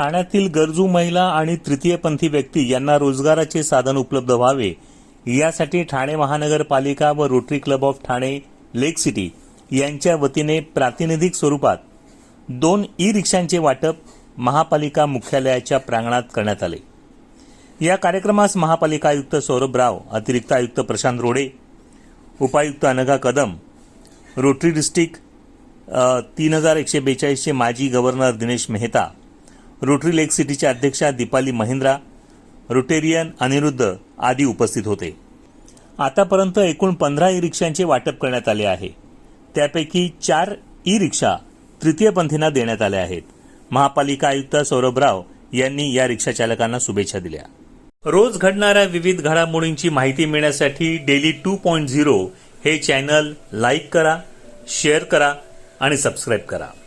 ठाण्यातील गरजू महिला आणि तृतीयपंथी व्यक्ती यांना रोजगाराचे साधन उपलब्ध व्हावे. यासाठी ठाणे महानगरपालिका व Rotary club of Thane lake city यांच्या वतीने प्रातिनिधिक स्वरूपात दोन ई रिक्षांचे वाटप महापालिका मुख्यालयाच्या प्रांगणात करण्यात आले. या कार्यक्रमास महापालिका आयुक्त सौरभ राव अतिरिक्त आयुक्त प्रशांत रोडे उपायुक्त अनघा कदम रोटरी डिस्ट्रिक्ट तीन हजार एकशे बेचाळीसचे माजी governor Dinesh Mehta Rotary lake सिटीच्या अध्यक्षा दीपाली महिंद्रा रोटेरियन अनिरुद्ध आदी उपस्थित होते. आतापर्यंत एकूण पंधरा ई रिक्षांचे वाटप करण्यात आले आहे. त्यापैकी चार ई रिक्षा तृतीयपंथींना देण्यात आल्या आहेत. महापालिका आयुक्त सौरभ राव यांनी या रिक्षाचालकांना शुभेच्छा दिल्या. रोज घडणाऱ्या विविध घडामोडींची माहिती मिळण्यासाठी डेली टू पॉईंट झिरो हे चॅनल लाईक करा शेअर करा आणि सबस्क्राईब करा.